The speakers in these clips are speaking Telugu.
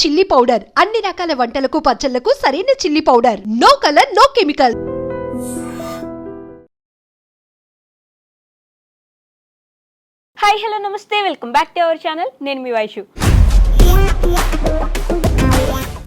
Chilli powder. అన్ని రకాల వంటలకు పచ్చళ్ళకు సరైన chilli powder. No colour no chemical. Hi hello నమస్తే. Welcome back to our channel. నేను మీ వైషు.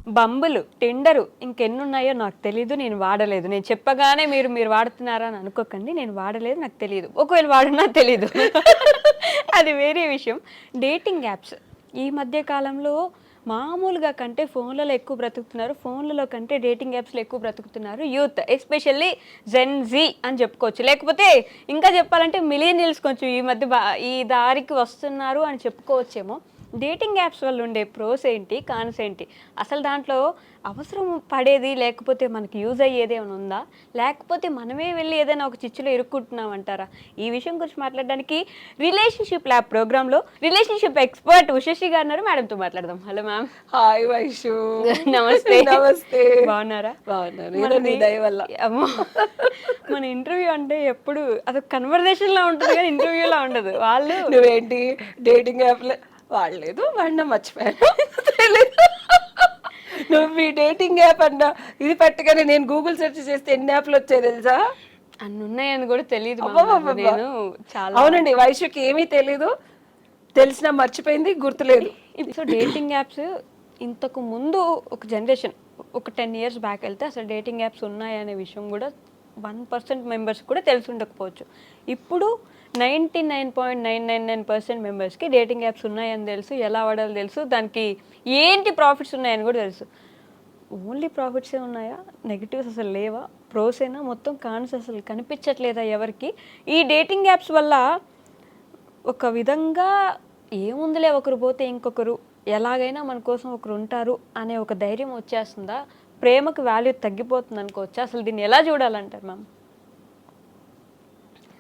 బంబులు టెండరు ఇంకెన్ని ఉన్నాయో నాకు తెలీదు నేను వాడలేదు. నేను చెప్పగానే మీరు మీరు వాడుతున్నారా అని అనుకోకండి. నేను వాడలేదు నాకు తెలియదు ఒకవేళ వాడినా తెలీదు. అది వేరే విషయం. Dating apps. ఈ మధ్య కాలంలో మామూలుగా కంటే ఫోన్లలో ఎక్కువ బ్రతుకుతున్నారు. ఫోన్లలో కంటే డేటింగ్ యాప్స్లో ఎక్కువ బ్రతుకుతున్నారు యూత్ ఎస్పెషల్లీ జెన్ జీ అని చెప్పుకోవచ్చు. లేకపోతే ఇంకా చెప్పాలంటే మిలీనియల్స్ కొంచెం ఈ మధ్య బా ఈ దారికి వస్తున్నారు అని చెప్పుకోవచ్చేమో. డేటింగ్ యాప్స్ వల్ల ఉండే ప్రోస్ ఏంటి కాన్స్ ఏంటి? అసలు దాంట్లో అవసరం పడేది లేకపోతే మనకి యూజ్ అయ్యేది ఏమైనా ఉందా? లేకపోతే మనమే వెళ్ళి ఏదైనా ఒక చిచ్చులో ఇరుక్కుంటున్నాం అంటారా? ఈ విషయం గురించి మాట్లాడడానికి రిలేషన్షిప్ ల్యాబ్ ప్రోగ్రాంలో రిలేషన్షిప్ ఎక్స్పర్ట్ ఉషశ్రీ గారు ఉన్నారు. మేడంతో మాట్లాడదాం. హలో మ్యామ్ హాయ్ వైషు నమస్తే. నమస్తే. బాగున్నారా? అమ్మో. మన ఇంటర్వ్యూ అంటే ఎప్పుడు అదొక కన్వర్జేషన్ లా ఉంటుంది కానీ ఇంటర్వ్యూలా ఉండదు. వాళ్ళు నువ్వేంటి? డేటింగ్ యాప్ వాడలేదు వాడినా మర్చిపోయాను. తెలీదు. నువ్వు ఈ డేటింగ్ యాప్ అన్నా ఇది పెట్టగానే నేను గూగుల్ సెర్చ్ చేస్తే ఎన్ని యాప్లు వచ్చాయి తెలుసా? అన్ని ఉన్నాయని కూడా తెలియదు. నేను చాలా అవునండి వైషుకి ఏమీ తెలీదు. తెలిసినా మర్చిపోయింది గుర్తులేదు. సో డేటింగ్ యాప్స్ ఇంతకు ముందు ఒక జనరేషన్ ఒక టెన్ ఇయర్స్ బ్యాక్ వెళ్తే అసలు డేటింగ్ యాప్స్ ఉన్నాయనే విషయం కూడా వన్ పర్సెంట్ మెంబర్స్ కూడా తెలిసి ఉండకపోవచ్చు. ఇప్పుడు ninety nine point nine nine nine percent మెంబర్స్కి డేటింగ్ యాప్స్ ఉన్నాయని తెలుసు ఎలా వాడాలో తెలుసు దానికి ఏంటి ప్రాఫిట్స్ ఉన్నాయని కూడా తెలుసు. ఓన్లీ ప్రాఫిట్సే ఉన్నాయా? నెగిటివ్స్ అసలు లేవా? ప్రోస్ అయినా మొత్తం కాన్స్ అసలు కనిపించట్లేదా ఎవరికి? ఈ డేటింగ్ యాప్స్ వల్ల ఒక విధంగా ఏముందిలే ఒకరు పోతే ఇంకొకరు ఎలాగైనా మన కోసం ఒకరు ఉంటారు అనే ఒక ధైర్యం వచ్చేస్తుందా? ప్రేమకు వాల్యూ తగ్గిపోతుంది అనుకోవచ్చా అసలు దీన్ని ఎలా చూడాలంటారు మ్యామ్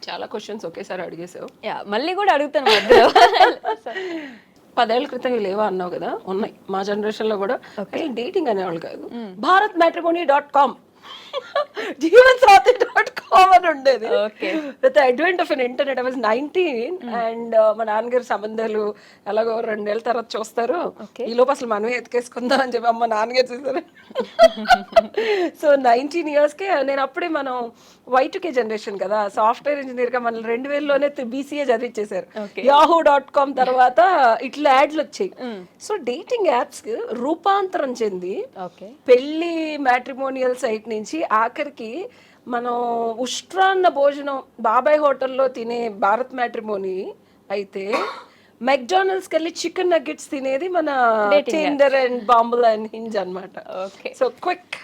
చాలా క్వశ్చన్స్ ఒకేసారి అడిగేసావు. యా మళ్ళీ కూడా అడుగుతాను మధ్యలో. పదేళ్ళ క్రితం ఇవి లేవా అన్నావు కదా? ఉన్నాయి. మా జనరేషన్లో కూడా. డేటింగ్ అనేవాళ్ళు కాదు. Bharat matrimony dot com Jeevan Saathi dot com అని ఉండేది. With advent of an internet I was nineteen and మా నాన్నగారి సంబంధాలు ఎలాగో రెండేళ్ళ తర్వాత చూస్తారు. ఈ లోపు అసలు మనమే ఎత్తుకేసుకుందాం అని చెప్పి అమ్మ నాన్నగారు చూసారు సో నైన్టీన్ ఇయర్స్కే నేను అప్పుడే మనం వైటుకే జనరేషన్ కదా సాఫ్ట్వేర్ ఇంజనీర్గా మన రెండు వేలలోనే బీసీఏ చదివించేశారు యాహూ డాట్ కామ్ తర్వాత ఇట్లా యాడ్లు వచ్చాయి. సో డేటింగ్ యాప్స్ రూపాంతరం చెంది ఓకే. పెళ్ళి మ్యాట్రిమోనియల్ సైట్ నుంచి ఆఖరికి మనం ఉష్ట్రాన్న భోజనం బాబాయ్ హోటల్లో తినే భారత్ మ్యాట్రిమోని అయితే మెక్డానల్డ్స్కి వెళ్ళి చికెన్ నగ్గెట్స్ తినేది మన Tinder and Bumble and Hinge అనమాట okay so quick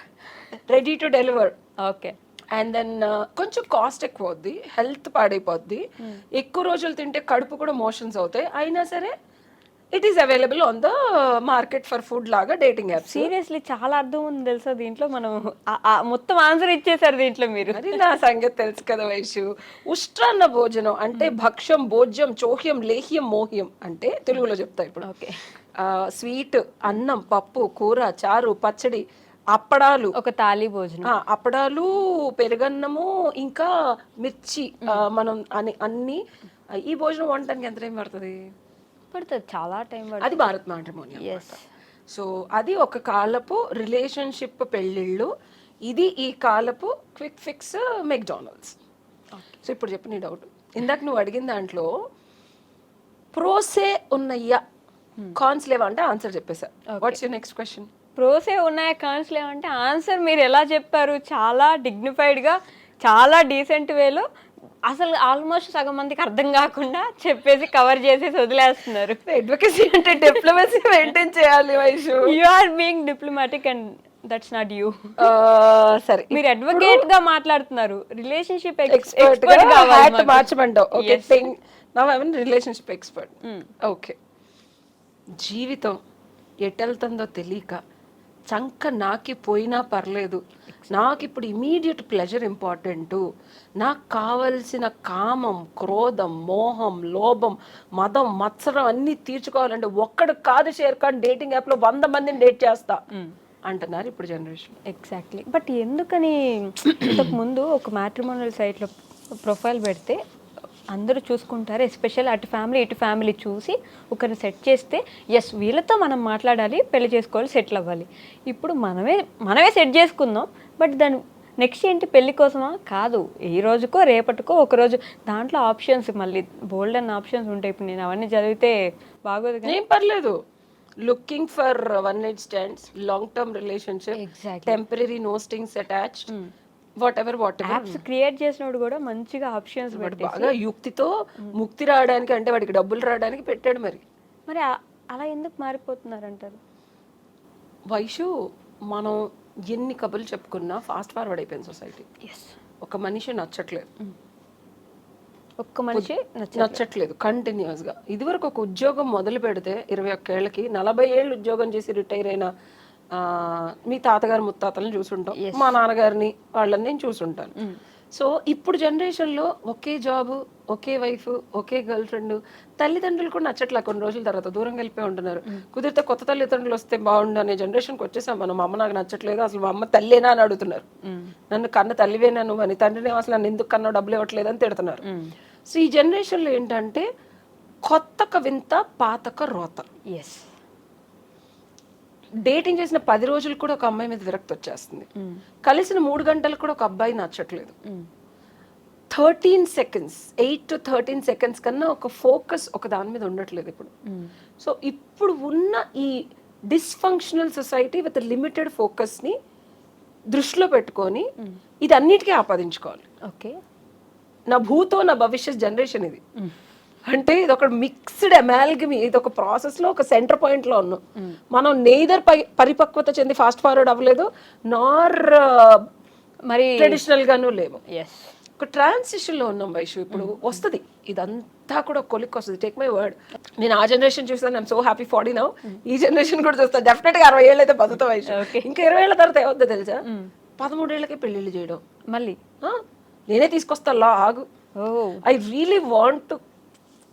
ready to deliver okay and then కొంచెం కాస్ట్ ఎక్కువ అవుద్ది హెల్త్ పాడైపోద్ది ఎక్కువ రోజులు తింటే కడుపు కూడా మోషన్స్ అవుతాయి. అయినా సరే it is available on the market for food లాగా డేటింగ్ యాప్స్ సీరియస్లీ చాలా అర్థం ఉంది తెలుసా దీంట్లో? మనం మొత్తం ఆన్సర్ ఇచ్చేసారు దీంట్లో మీరు. అది నా సంగతి తెలుసు కదా వైషు. ఉష్ట్రాన్న భోజనం అంటే భక్ష్యం భోజ్యం చోహ్యం లేహ్యం మోహ్యం అంటే తెలుగులో చెప్తా ఇప్పుడు. ఓకే స్వీట్ అన్నం పప్పు కూర చారు పచ్చడి అప్పడాలు. ఒక తాళీ భోజనం. అప్పడాలు పెరుగన్నము ఇంకా మిర్చి ఆ, మనం అని అన్ని. ఈ భోజనం వండటానికి ఎంత టైం పడుతుంది? పడుతుంది చాలా టైం పడుతుంది. అది భారత్ మ్యాట్రిమోని ఎస్ సో అది ఒక కాలపు రిలేషన్షిప్ పెళ్ళిళ్ళు ఇది ఈ కాలపు క్విక్ ఫిక్స్ మెక్డానల్డ్స్. సో ఇప్పుడు చెప్పు నీ డౌట్. ఇందాక నువ్వు అడిగిన దాంట్లో ప్రోసే ఉన్నయ్యా కాన్స్ లేవా అంటే ఆన్సర్ చెప్పేసా. వాట్స్ యూర్ నెక్స్ట్ క్వశ్చన్ ప్రోసే ఉన్నాయా కాన్స్ లేవంటే ఆన్సర్ మీరు ఎలా చెప్పారు చాలా డిగ్నిఫైడ్గా చాలా డీసెంట్ వేలో అసలు ఆల్మోస్ట్ సగం మందికి అర్థం కాకుండా చెప్పేసి కవర్ చేసేసి వదిలేస్తున్నారు. అడ్వకసీ అంటే డిప్లొమసీ మెయింటైన్ చేయాలి వయసు you are being diplomatic and that's not you సరే మీరు అడ్వకేట్గా మాట్లాడుతున్నారు. Relationship expert hat మార్చమంటావు. Okay thing now I relationship expert okay జీవితం ఎటెళ్తుందో తెలియక చంక నాకి పోయినా పర్లేదు. నాకు ఇప్పుడు ఇమీడియట్ ప్లెజర్ ఇంపార్టెంట్ నాకు కావలసిన కామం క్రోధం మోహం లోభం మదం మత్సరం అన్నీ తీర్చుకోవాలంటే ఒక్కడు కాదు షేర్ ఖాన్ డేటింగ్ యాప్లో వంద మందిని డేట్ చేస్తా. అంటున్నారు ఇప్పుడు జనరేషన్. ఎగ్జాక్ట్లీ బట్ ఎందుకని ఇంతకు ముందు ఒక మ్యాట్రిమోనల్ సైట్లో ప్రొఫైల్ పెడితే అందరూ చూసుకుంటారు ఎస్పెషల్ అటు ఫ్యామిలీ ఇటు ఫ్యామిలీ చూసి ఒకరిని సెట్ చేస్తే ఎస్ వీళ్ళతో మనం మాట్లాడాలి పెళ్ళి చేసుకోవాలి సెటిల్ అవ్వాలి. ఇప్పుడు మనమే మనమే సెట్ చేసుకుందాం బట్ దాని నెక్స్ట్ ఏంటి పెళ్ళి కోసమా? కాదు. ఈ రోజుకో రేపటికో ఒక రోజు. దాంట్లో ఆప్షన్స్ మళ్ళీ బోల్డ్ అన్న ఆప్షన్స్ ఉంటాయి. ఇప్పుడు నేను అవన్నీ చదివితే బాగోదు ఏం పర్లేదు. Looking for one night stands long term relationship. Temporary no strings attached whatever what apps create చేసినప్పుడు కూడా మంచిగా ఆప్షన్స్ బాగా యుక్తితో ముక్తి రావడానికి అంటే వాడికి డబ్బులు రావడానికి పెట్టాడు మరి. మరి అలా ఎందుకు మారిపోతున్నారు అంటారు వైషు మనం ఎన్ని కబుర్లు చెప్పుకున్నా ఫాస్ట్ ఫార్వర్డ్ అయిపోయింది సొసైటీ ఒక మనిషి నచ్చట్లేదు. ఒక్క మనిషి నచ్చ నచ్చట్లేదు. కంటిన్యూస్గా. ఇదివరకు ఒక ఉద్యోగం మొదలు పెడితే ఇరవై ఒక్కేళ్ళకి నలభై ఏళ్ళు ఉద్యోగం చేసి రిటైర్ అయిన మీ తాతగారు ముత్తాతలను చూసుంటాం. మా నాన్నగారిని వాళ్ళని నేను చూసుంటాను. సో ఇప్పుడు జనరేషన్లో ఒకే జాబ్ ఒకే వైఫ్ ఒకే గర్ల్ ఫ్రెండ్ తల్లిదండ్రులు కూడా నచ్చట్లా కొన్ని రోజుల తర్వాత దూరం వెళ్ళిపోయి ఉంటున్నారు. కుదిరితే కొత్త తల్లిదండ్రులు వస్తే బాగుండు అనే జనరేషన్కి వచ్చేసాం మనం. మా అమ్మ నాకు నచ్చట్లేదు అసలు మా అమ్మ తల్లేనా అని అడుగుతున్నారు. నన్ను కన్న తల్లివేనా నువ్వు అని తండ్రిని అసలు నన్ను ఎందుకు కన్నా డబ్బులు ఇవ్వట్లేదు అని తిడుతున్నారు. సో ఈ జనరేషన్లో ఏంటంటే కొత్తక వింత పాతక రోత. ఎస్ డేటింగ్ చేసిన పది రోజులు కూడా ఒక అమ్మాయి మీద విరక్తి వచ్చేస్తుంది. కలిసిన మూడు గంటలకు కూడా ఒక అబ్బాయి నచ్చట్లేదు. Thirteen seconds eight to thirteen seconds కన్నా ఒక ఫోకస్ ఒక దాని మీద ఉండట్లేదు ఇప్పుడు. సో ఇప్పుడు ఉన్న ఈ డిస్ఫంక్షనల్ సొసైటీ విత్ లిమిటెడ్ ఫోకస్ని దృష్టిలో పెట్టుకొని ఇది అన్నిటికీ ఆపాదించుకోవాలి. ఓకే. నా భూతో నా భవిష్యత్ జనరేషన్ ఇది. అంటే ఇది ఒక మిక్స్డ్ అమాల్గమి ఇది ఒక ప్రాసెస్లో ఒక సెంటర్ పాయింట్లో ఉన్నాం. మనం నెయిదర్ పరిపక్వత చెంది ఫాస్ట్ ఫార్వర్డ్ అవ్వలేదు నార్ మరి ట్రెడిషనల్ గాను లేవు. ఒక ట్రాన్సిషన్లో ఉన్నాం వైషు ఇప్పుడు వస్తుంది. ఇదంతా కూడా కొలిక్ వస్తుంది. టేక్ మై వర్డ్ నేను ఆ జనరేషన్ చూస్తాను I'm so happy forty now ఈ జనరేషన్ కూడా చూస్తాను డెఫినెట్గా అరవై ఏళ్ళు అయితే బతుకుతా వైషు. ఇంకా ఇరవై ఏళ్ళ తర్వాత ఏమవుతుందో తెలుసా? పదమూడేళ్ళకే పెళ్ళిళ్ళు చేయడం. మళ్ళీ? నేనే తీసుకొస్తా లా ఆగు I really want to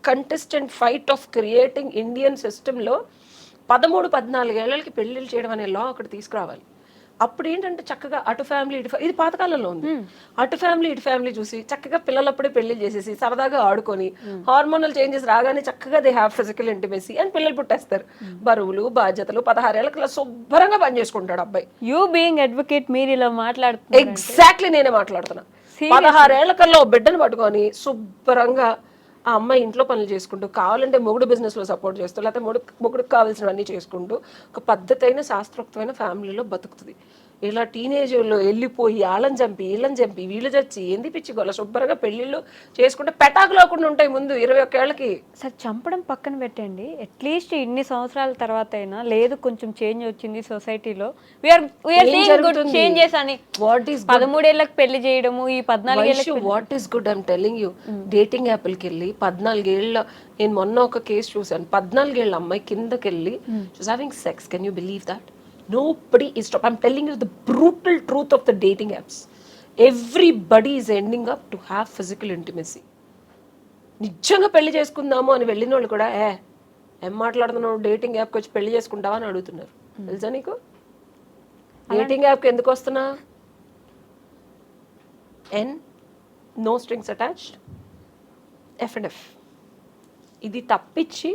contest and fight of creating Indian సిస్టంలో పదమూడు పద్నాలుగేళ్ళకి పెళ్ళిళ్ళు చేయడం అనే లా ఒకటి తీసుకురావాలి. అప్పుడు ఏంటంటే చక్కగా అటు ఫ్యామిలీ ఇటు ఇది పాతకాలంలో ఉంది. అటు ఫ్యామిలీ ఇటు ఫ్యామిలీ చూసి చక్కగా పిల్లలప్పుడే పెళ్ళి చేసేసి సరదాగా ఆడుకొని హార్మోనల్ చేంజెస్ రాగానే చక్కగా దే హ్యావ్ ఫిజికల్ ఇంటిమేసీ అని పిల్లలు పుట్టేస్తారు. బరువులు బాధ్యతలు పదహారేళ్ళకి ఇలా శుభ్రంగా పని చేసుకుంటాడు అబ్బాయి. యూ బీయింగ్ అడ్వకేట్ మీరు ఇలా మాట్లాడుతున్నారు ఎగ్జాక్ట్లీ నేనే మాట్లాడుతున్నా. పదహారేళ్ళ కల్లా ఓ బిడ్డను పట్టుకొని శుభ్రంగా ఆ అమ్మాయి ఇంట్లో పనులు చేసుకుంటూ కావాలంటే మొగుడు బిజినెస్లో సపోర్ట్ చేస్తూ లేకపోతే మొగుడు మొగుడుకు కావాల్సినవన్నీ చేసుకుంటూ ఒక పద్ధతైన శాస్త్రోక్తమైన ఫ్యామిలీలో బతుకుతుంది. ఇలా టీనేజ్లో వెళ్ళిపోయి వాళ్ళని చంపి వీళ్ళని చంపి వీళ్ళు చచ్చి ఏంది పిచ్చి గొల్ల శుభ్రంగా పెళ్ళిళ్ళు చేసుకుంటే పెటాకు లేకుండా ఉంటాయి ముందు ఇరవై ఒక్కేళ్ళకి సార్ చంపడం పక్కన పెట్టండి. అట్లీస్ట్ ఇన్ని సంవత్సరాల తర్వాత అయినా లేదు కొంచెం చేంజ్ వచ్చింది సొసైటీలో? చేంజెస్ అని. వాట్ ఈస్ పదమూడేళ్ళకి పెళ్ళి చేయడము ఈ పద్నాలుగేళ్ళకి what is good I'm telling you dating యాప్లకి వెళ్ళి పద్నాలుగేళ్ళ నేను మొన్న ఒక కేసు చూసాను పద్నాలుగేళ్ళ అమ్మాయి కిందకి వెళ్ళి she's having sex can you believe that buddy ఈ stop I'm telling you the brutal truth of the dating apps everybody is ending up to have physical intimacy నిజంగా పెళ్ళి చేసుకుందాము అని వెళ్ళిన వాళ్ళు కూడా ఏ ఏం మాట్లాడుతున్నావు? డేటింగ్ యాప్కి వచ్చి పెళ్ళి చేసుకుంటావా? అని అడుగుతున్నారు. తెలుసా నీకు? డేటింగ్ యాప్కి ఎందుకు వస్తున్నా? N no strings attached F and F ఇది తప్పించి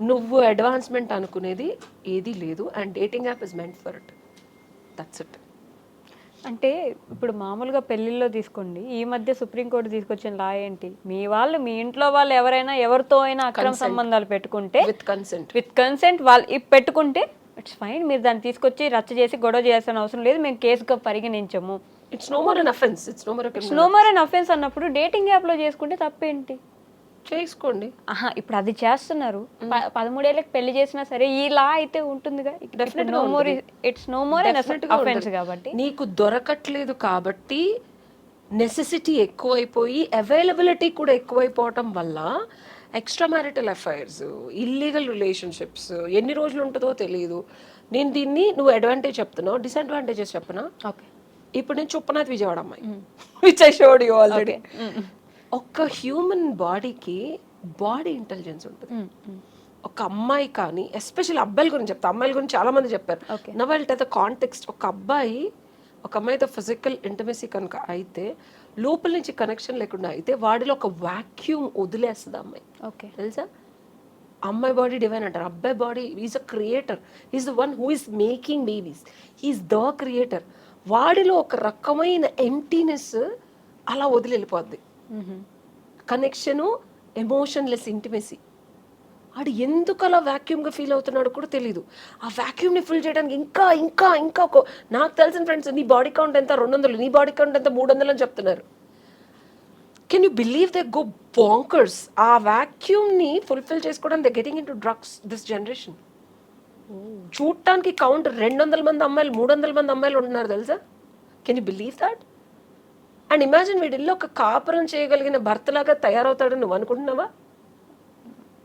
నువ్వు అడ్వాన్స్మెంట్ అనుకునేది ఏది లేదు and dating app is meant for it that's it అంటే ఇప్పుడు మామూలుగా పెళ్ళిల్లో తీసుకోండి ఈ మధ్య సుప్రీంకోర్టు తీసుకొచ్చిన లా ఏంటి? మీ వాళ్ళు మీ ఇంట్లో వాళ్ళు ఎవరైనా ఎవరితో అయినా అక్రమ సంబంధాలు పెట్టుకుంటే విత్ కన్సెంట్ విత్ కన్సెంట్ వాళ్ళు పెట్టుకుంటే ఇట్స్ ఫైన్ మీరు దాన్ని తీసుకొచ్చి రచ్చ చేసి గొడవ చేయాల్సిన అవసరం లేదు. మేము కేసుగా పరిగణించము. It's no more an offence it's no more no more and offence అన్నప్పుడు డేటింగ్ యాప్లో చేసుకుంటే తప్పేంటి? చేసుకోండి. ఆహా ఇప్పుడు అది చేస్తున్నారు. పదమూడేళ్ళకి పెళ్ళి చేసినా సరే ఈ లా అయితే ఉంటుందిగా. No more it's no more offence. కాబట్టి. నీకు దొరకట్లేదు కాబట్టి నెసెసిటీ ఎక్కువైపోయి అవైలబిలిటీ కూడా ఎక్కువైపోవటం వల్ల extra marital affairs illegal relationships ఎన్ని రోజులు ఉంటుందో తెలియదు నేను దీన్ని నువ్వు అడ్వాంటేజ్ చెప్తున్నావు డిసడ్వాంటేజెస్ చెప్పనా ఓకే ఇప్పుడు నేను చుప్పనాథ్ విజయవాడ అమ్మాయి. Which I showed you already ఒక హ్యూమన్ బాడీకి బాడీ ఇంటెలిజెన్స్ ఉంటుంది. ఒక అమ్మాయి కానీ ఎస్పెషల్ అబ్బాయిల గురించి చెప్తా. అమ్మాయిల గురించి చాలా మంది చెప్పారు. Novel the context. ఒక అబ్బాయి ఒక అమ్మాయితో ఫిజికల్ ఇంటిమసీ కనుక అయితే లోపల నుంచి కనెక్షన్ లేకుండా అయితే వాడిలో ఒక వాక్యూమ్ వదిలేస్తుంది అమ్మాయి. ఓకే. తెలుసా? అమ్మాయి బాడీ డివైన్ అంటారు. అబ్బాయి body is a creator is the one who is making babies he's the creator వాడిలో ఒక రకమైన ఎంటీనెస్ అలా వదిలి వెళ్ళిపోద్ది. కనెక్షను ఎమోషన్లెస్ ఇంటిమెసీ వాడు ఎందుకు అలా వాక్యూమ్గా ఫీల్ అవుతున్నాడో కూడా తెలియదు ఆ వ్యాక్యూమ్ని ఫిల్ చేయడానికి ఇంకా ఇంకా ఇంకా ఒక నాకు తెలిసిన ఫ్రెండ్స్ నీ బాడీ కౌంట్ ఎంత? రెండు వందలు. నీ బాడీ కౌంట్ ఎంత? మూడు వందలు అని చెప్తున్నారు. Can you believe they go bonkers ఆ వ్యాక్యూమ్ని ఫుల్ఫిల్ చేసుకోవడం they getting into drugs this generation చూడటానికి కౌంట్ రెండు వందల మంది అమ్మాయిలు మూడు వందల మంది అమ్మాయిలు ఉంటున్నారు తెలుసా? Can you believe that and imagine వీడిల్లో ఒక కాపురం చేయగలిగిన భర్తలాగా తయారవుతాడని నువ్వు అనుకుంటున్నావా?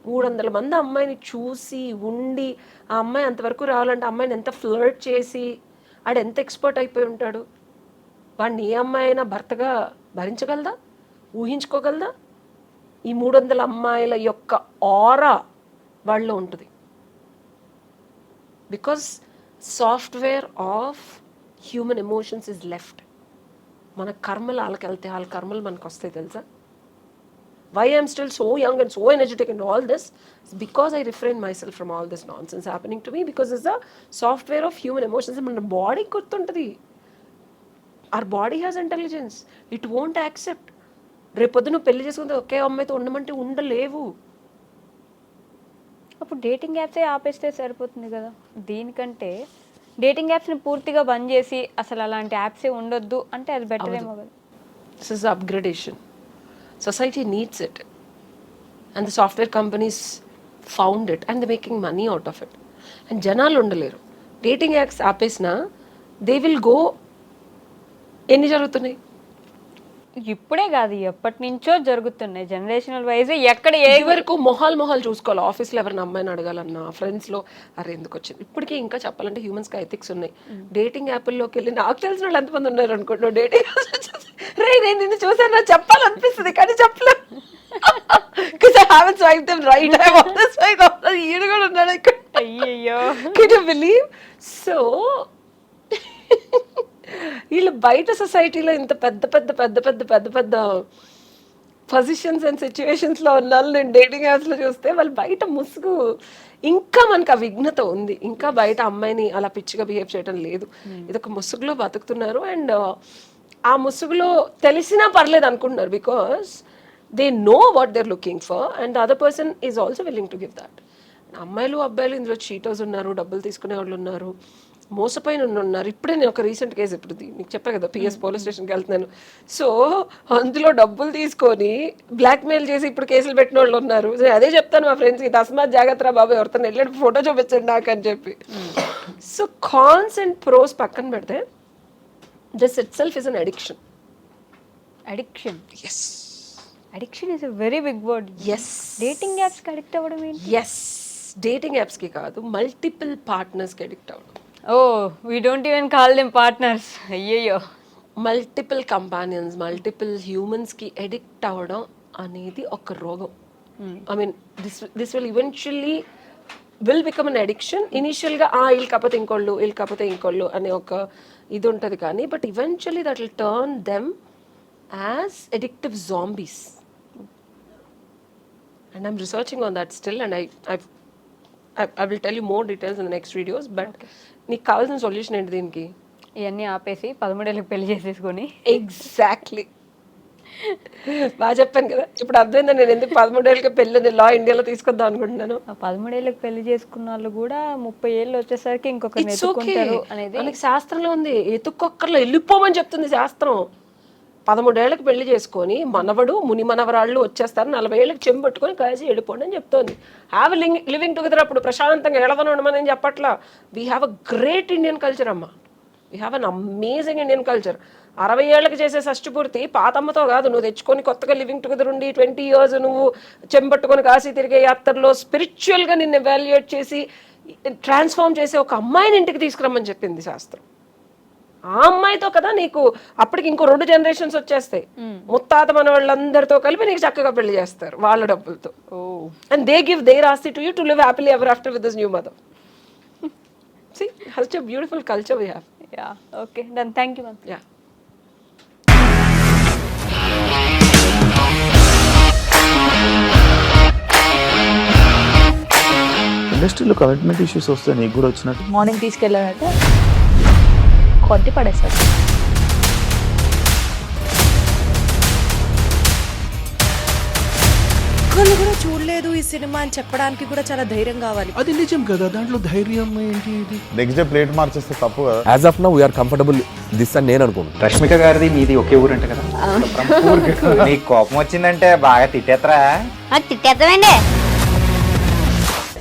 మూడు వందల మంది అమ్మాయిని చూసి ఉండి ఆ అమ్మాయి అంతవరకు రావాలంటే అమ్మాయిని ఎంత ఫ్లర్ట్ చేసి ఆడు ఎంత ఎక్స్పర్ట్ అయిపోయి ఉంటాడు? వాడిని ఏ అమ్మాయి అయినా భర్తగా భరించగలదా? ఊహించుకోగలదా? ఈ మూడు వందల అమ్మాయిల యొక్క ఆరా వాళ్ళలో ఉంటుంది. Because software of human emotions is left మన కర్మలు వాళ్ళకి వెళ్తే వాళ్ళ కర్మలు మనకు వస్తాయి తెలుసా? Why I'm still so young and so energetic and all this because I refrain myself from all this nonsense happening to me because is the software of human emotions మన బాడీ గుర్తుంటుంది. Our body has intelligence it won't accept రేపొద్దు నువ్వు పెళ్ళి చేసుకుంటే ఒకే అమ్మాయితో ఉండమంటే ఉండలేవు. అప్పుడు డేటింగ్ యాప్సే ఆపేస్తే సరిపోతుంది కదా? దీనికంటే డేటింగ్ యాప్స్ని పూర్తిగా బంద్ చేసి అసలు అలాంటి యాప్సే ఉండొద్దు అంటే అది బెటర్ ఏమో this is upgradation society needs it and the software companies found it and the making money out of it and జనాలు ఉండలేరు డేటింగ్ యాప్స్ ఆపేసిన దే విల్ గో ఎన్ని జరుగుతున్నాయి? ఇప్పుడే కాదు ఎప్పటి నుంచో జరుగుతున్నాయి. జనరేషనల్ వైజ్ ఎక్కడ ఏ వరకు మొహాలు మొహాలు చూసుకోవాలి. ఆఫీస్లో ఎవరైనా అమ్మాయిని అడగాలన్నా ఫ్రెండ్స్లో అరే ఎందుకు వచ్చింది? ఇప్పటికీ ఇంకా చెప్పాలంటే హ్యూమన్స్కి ఎథిక్స్ ఉన్నాయి. డేటింగ్ యాప్ల్లోకి వెళ్ళి నాకు తెలిసిన వాళ్ళు ఎంతమంది ఉన్నారు అనుకుంటున్నా డేటింగ్ రే నేను నిన్ను చూసాను నాకు చెప్పాలనిపిస్తుంది కానీ చెప్పలేం. Because I haven't swiped them right. I want to swipe Can you believe? So, వీళ్ళు బయట సొసైటీలో ఇంత పెద్ద పెద్ద పెద్ద పెద్ద పెద్ద పెద్ద పొజిషన్స్ అండ్ సిచ్యువేషన్స్లో ఉన్న వాళ్ళు నేను డేటింగ్ యాప్స్లో చూస్తే వాళ్ళు బయట ముసుగు. ఇంకా మనకు ఆ విఘ్నత ఉంది. ఇంకా బయట అమ్మాయిని అలా పిచ్చిగా బిహేవ్ చేయడం లేదు. ఇది ఒక ముసుగులో బతుకుతున్నారు అండ్ ఆ ముసుగులో తెలిసినా పర్లేదు అనుకుంటున్నారు because they know what they're looking for and other person is also willing to give that అమ్మాయిలు అబ్బాయిలు ఇందులో చీటర్స్ ఉన్నారు డబ్బులు తీసుకునే వాళ్ళు ఉన్నారు. మోసపోయిన ఉన్నారు ఇప్పుడే నేను ఒక రీసెంట్ కేసు ఇప్పుడు ఇది మీకు చెప్పా కదా పిఎస్ పోలీస్ స్టేషన్కి వెళ్తున్నాను. సో అందులో డబ్బులు తీసుకొని బ్లాక్మెయిల్ చేసి ఇప్పుడు కేసులు పెట్టిన వాళ్ళు ఉన్నారు అదే చెప్తాను మా ఫ్రెండ్స్కి తస్మాత్ జాగ్రత్త బాబు ఎవరితో వెళ్ళి ఫోటో చూపించండి నాకు అని చెప్పి. సో కాన్స్ అండ్ ప్రోస్ పక్కన పెడితే this itself is an addiction. Addiction? Yes addiction is a very big word yes dating యాప్స్కి addict అవ్వడం ఎస్ డేటింగ్ యాప్స్కి కాదు మల్టిపుల్ పార్ట్నర్స్కి అడిక్ట్ అవ్వడం. ఓ we don't even call them partners అయ్యయ్యో మల్టిపుల్ కంపానియన్స్ మల్టిపుల్ హ్యూమన్స్కి ఎడిక్ట్ అవ్వడం అనేది ఒక రోగం I mean this this will eventually will become an addiction ఇనీషియల్గా ఆ వీళ్ళు కాకపోతే ఇంకోళ్ళు వీళ్ళు కాకపోతే ఇంకోళ్ళు అనే ఒక ఇది ఉంటుంది కానీ but eventually that will turn them as addictive zombies and I'm researching on that still and I I will tell you more details in the next videos but నీకు కావాల్సిన సొల్యూషన్ ఏంటి దీనికి? ఇవన్నీ ఆపేసి పదమూడేళ్ళకి పెళ్ళి చేసేసుకొని. ఎగ్జాక్ట్లీ బాగా చెప్పాను కదా. ఇప్పుడు అర్థమైందా నేను ఎందుకు పదమూడేళ్ళకి పెళ్ళి లా ఇండియాలో తీసుకొద్దాం అనుకుంటున్నాను. పదమూడేళ్ళకి పెళ్ళి చేసుకున్న వాళ్ళు కూడా ముప్పై ఏళ్ళు వచ్చేసరికి ఎత్తుకుంటారు అనేది శాస్త్రంలో ఉంది. ఎత్తుక్కొక్కర్లో వెళ్ళిపోమని చెప్తుంది శాస్త్రం. పదమూడేళ్ళకి పెళ్ళి చేసుకొని మనవడు ముని మనవరాళ్ళు వచ్చేస్తారు. నలభై ఏళ్ళకి చెంబు పట్టుకొని కలిసి వెళ్ళిపోండి అని చెప్తోంది. హ్యావ్ లివింగ్ టుగెదర్ అప్పుడు ప్రశాంతంగా ఎడవని ఉండమని చెప్పట్లా? We have a great Indian culture అమ్మా. We have an amazing Indian culture అరవై ఏళ్ళకి చేసే షష్టి పూర్తి పాతమ్మతో కాదు. నువ్వు తెచ్చుకొని కొత్తగా లివింగ్ టుగెదర్ ఉండి ట్వంటీ ఇయర్స్ నువ్వు చెంబట్టుకొని కాసి తిరిగే యాత్రలో స్పిరిచువల్గా నిన్ను ఎవాల్యుయేట్ చేసి ట్రాన్స్ఫార్మ్ చేసే ఒక అమ్మాయిని ఇంటికి తీసుకురమ్మని చెప్పింది శాస్త్రం. ఆ అమ్మాయితో కదా నీకు అప్పటికి ఇంకో రెండు జనరేషన్స్ వచ్చేస్తాయి. ముత్తాత మన వాళ్ళందరితో కలిపి నీకు చక్కగా పెళ్ళి చేస్తారు వాళ్ళ డబ్బులతో. అండ్ దే గివ్ దే రాసి to you to live happily ever after with this new mother C హల్చ్ beautiful culture we have yeah okay done thank you ma'am yeah ఇండస్ట్రీలో కమిట్మెంట్ ఇష్యూస్ వస్తే నీకు కూడా వచ్చినట్టు మార్నింగ్ తీసుకెళ్ళాలంటే కొద్ది పడేస్తారు ఒక్కళ్ళు కూడా చూడలేదు ఈ సినిమా అని చెప్పడానికి కూడా చాలా ధైర్యం కావాలి. అది నిజం కదా దాంట్లో ధైర్యం ఏంటి ఇది? నెక్స్ట్ డే ప్లేట్ మార్చేస్తే తప్పు కదా. As of now we're comfortable this అని నేను అనుకుంటున్నాను. రష్మిక గారిది మీది ఒకే ఊరంట కదా? నీకు కోపం వచ్చిందంటే బాగా తిట్టేత్తరా? తిట్టేద్దామండి